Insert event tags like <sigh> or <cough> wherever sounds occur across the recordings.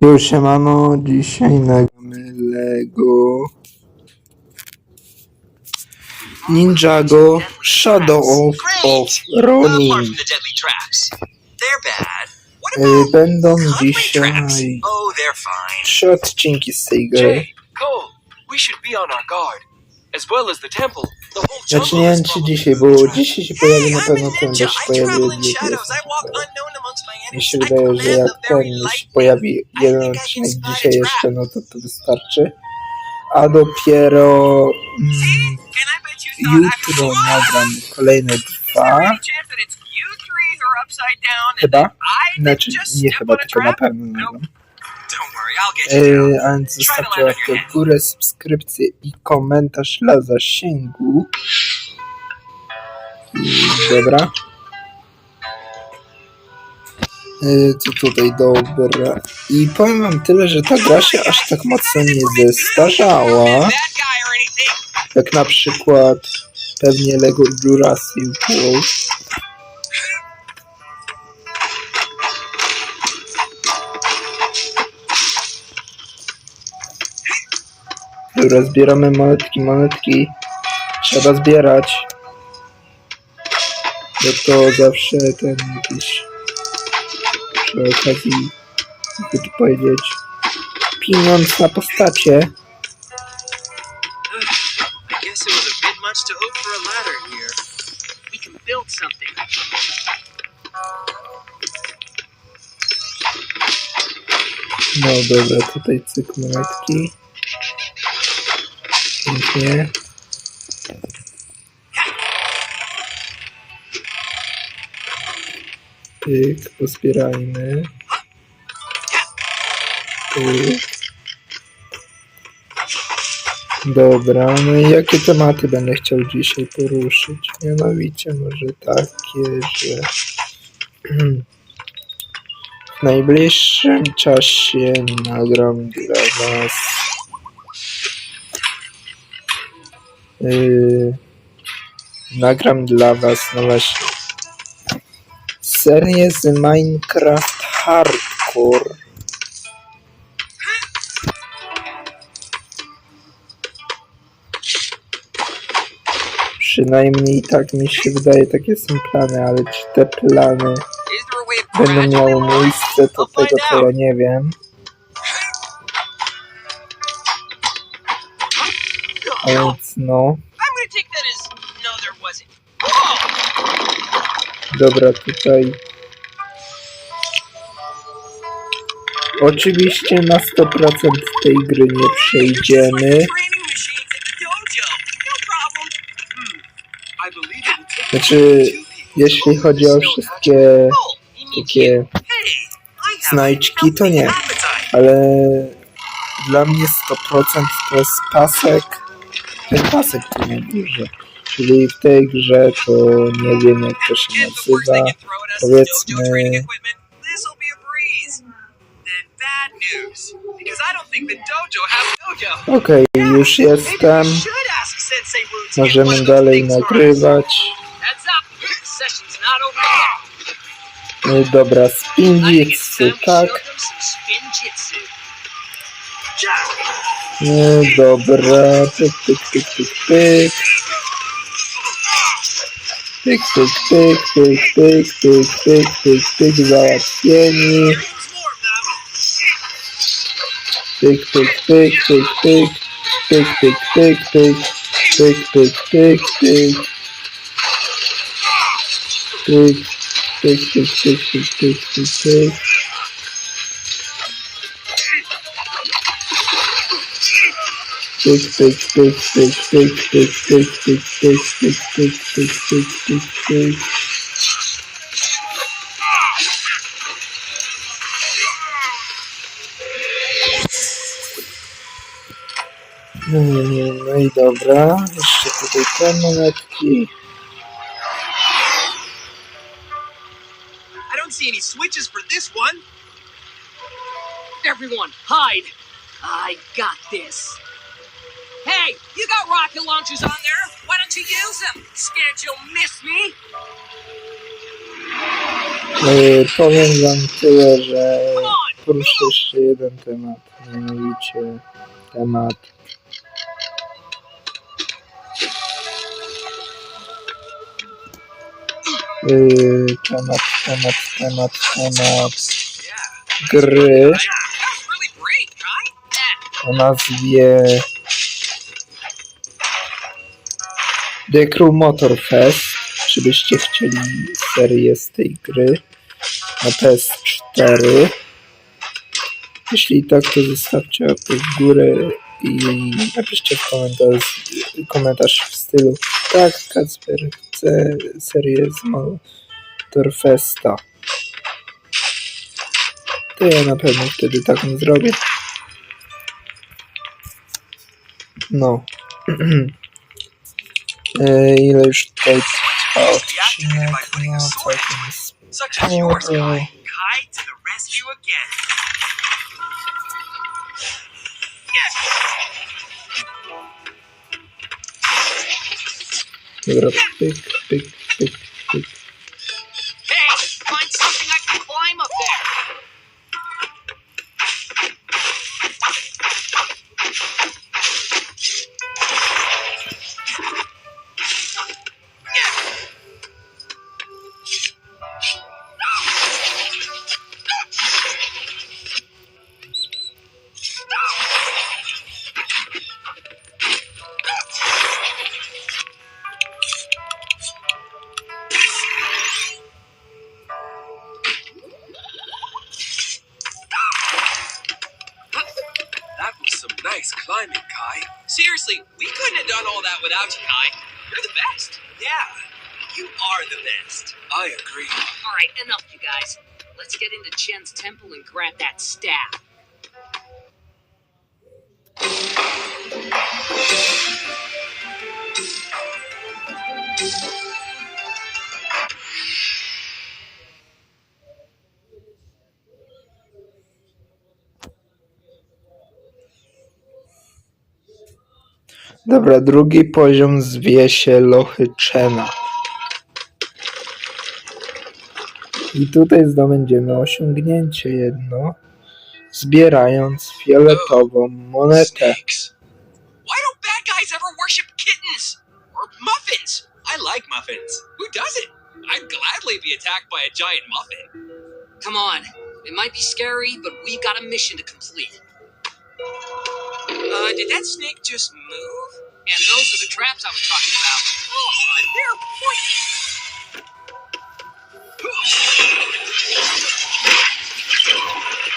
Już się mano, dzisiaj nagramy Lego. Ninjago Shadow of, of Ronin. Y, Będą dzisiaj trzy odcinki z tej gry. Znaczy nie wiem czy dzisiaj, bo dzisiaj się pojawi na pewno ten, bo się pojawi mi się wydaje, że jak ten już pojawi jeden odcinek dzisiaj jeszcze, no to to wystarczy. A dopiero mm, jutro nagram kolejne dwa. Chyba? Znaczy, nie chyba, tylko na pewno nagram. Yy, a więc zostawcie łapkę w górę, subskrypcję i komentarz dla zasięgu. Dobra. Yy, co tutaj dobra. I powiem wam tyle, że ta gra się aż tak mocno nie zestarzała. Jak na przykład pewnie Lego Jurassic World. Dobra, zbieramy monetki, monetki. Trzeba zbierać. Bo to zawsze ten jakiś przy okazji, jakby tu powiedzieć, pieniądz na postacie. No dobra, tutaj cyk monetki. Pięknie. Pyk, pozbierajmy. Pyk. Dobra, no i jakie tematy będę chciał dzisiaj poruszyć? Mianowicie może takie, że <clears throat> w najbliższym czasie nagram dla Was yy, nagram dla Was no właśnie serię z Minecraft Hardcore Przynajmniej tak mi się wydaje, takie są plany, ale czy te plany będą miały miejsce, to tego to ja nie wiem. Więc no, Dobra, tutaj... Oczywiście na 100% tej gry nie przejdziemy. Znaczy, jeśli chodzi o wszystkie takie znajdźki, to nie. Ale dla mnie 100% to jest pasek. Ten pasek to nie duży czyli w tej grze to nie wiem jak to się nazywa, powiedzmy... Okej, okay, już jestem. Możemy dalej nagrywać. No Dobra, spinjitsu, tak. No Dobra, pyk, pyk, pyk, pyk, pyk. Pyk, pyk, pyk, pyk, pyk, pyk, pyk, pyk, pyk, załatwieni. Pyk, pyk, pyk, pyk, pyk. Pyk, pyk, pyk, pyk. Pyk, pyk, pyk, pyk. Pyk, pyk, pyk, pyk, pyk, pyk, pyk, pyk. No i dobra, jeszcze tutaj monetki. I don't see any switches for this one. Everyone, hide. I got this. Hey, you got rocket launchers on there. Why don't you use them? Scared you'll miss me? Yy, powiem wam tyle, że poruszę jeszcze jeden temat, mianowicie temat Yy, temat, temat, temat, temat gry o nazwie The Crew Motor Fest. Czy byście chcieli serię z tej gry na PS4? Jeśli tak, to zostawcie łapkę w górę i napiszcie w komentarz, komentarz w stylu tak, Kacper chce serię z Motorfesta. To ja na pewno wtedy taką zrobię. No. <clears throat> Ile już tutaj trwa odcinek? No, całkiem again. Dobra, pyk, pyk, pyk, pyk. Are the best. I agree. All right, enough, you guys. Let's get into Chen's temple and grab that staff. Dobra, drugi poziom zwie się Lochy Chena. I tutaj zdobędziemy osiągnięcie jedno, zbierając fioletową monetę. Why don't bad guys ever worship kittens? Or muffins? I like muffins. Who doesn't? I'd gladly be attacked by a giant muffin. Come on. It might be scary, but we've got a mission to complete. Uh, did that snake just move? And those are the traps I was talking about. Oh, they're pointy. Thank you.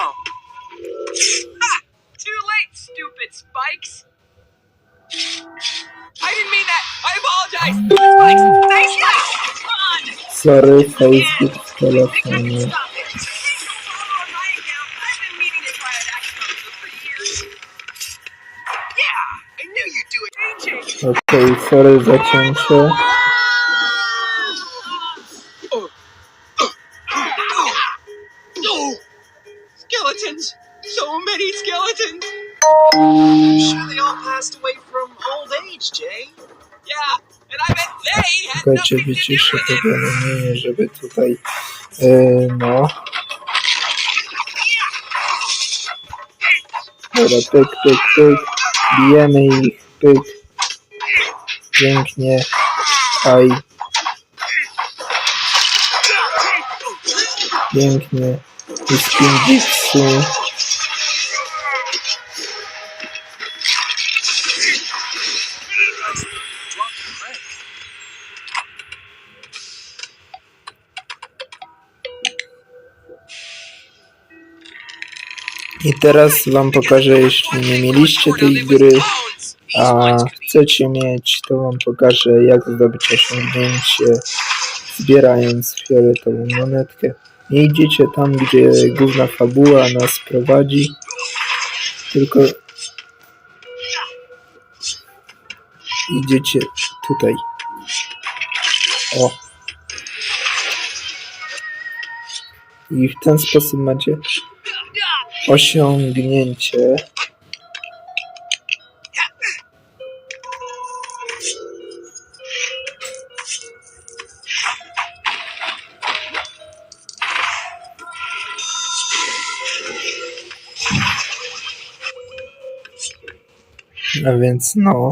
Oh, Ha! Too late, stupid spikes. I didn't mean that. I apologize. Spikes. Nice. Come on. Sorry, Facebook w telefonie. Stop it. Please don't follow on my account. I've been meaning to try an action for years. Yeah, I knew you'd do it. Game changer. Okej, sorry za cięcie. Skeletons! So many skeletons! I'm Sure they all passed away from old age, Jay? Yeah, and I bet they had Czekajcie, nothing to do wyciszę with it. powiadomienie, żeby tutaj... E, no. Dobra, pyk, pyk, pyk. Bijemy ich, pyk. Pięknie. Aj. Pięknie. I I teraz wam pokażę, jeśli nie mieliście tej gry, a chcecie mieć, to wam pokażę, jak zdobyć osiągnięcie, zbierając fioletową monetkę. Nie idziecie tam, gdzie główna fabuła nas prowadzi, tylko idziecie tutaj. O. I w ten sposób macie osiągnięcie. A więc no.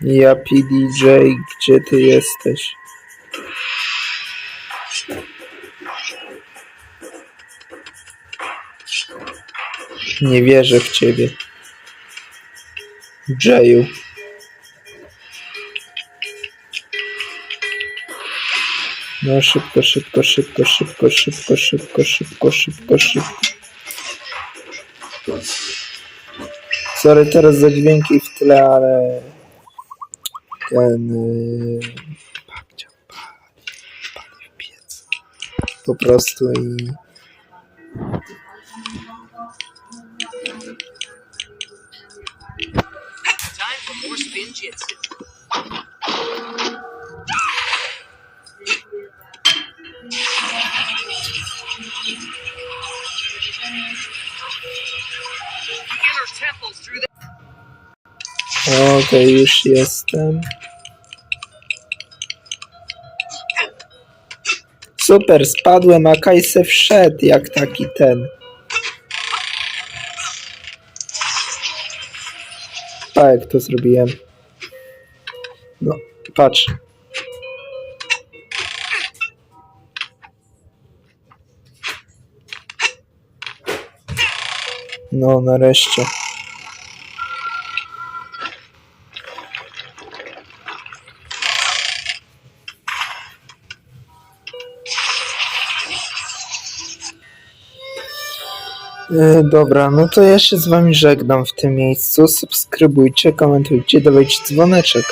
Ja PDJ, gdzie ty jesteś? Nie wierzę w ciebie. Jayu. No szybko, szybko, szybko, szybko, szybko, szybko, szybko, szybko, szybko. Sorry teraz za dźwięki w tle, ale ten yy, babcia pali, pali w piec. Po prostu i okej, już jestem. Super, spadłem, a Kaj se wszedł jak taki ten. Jak to zrobiłem. No, patrz. No, nareszcie. Dobra, no to ja się z wami żegnam w tym miejscu. Subskrybujcie, komentujcie, dawajcie dzwoneczek.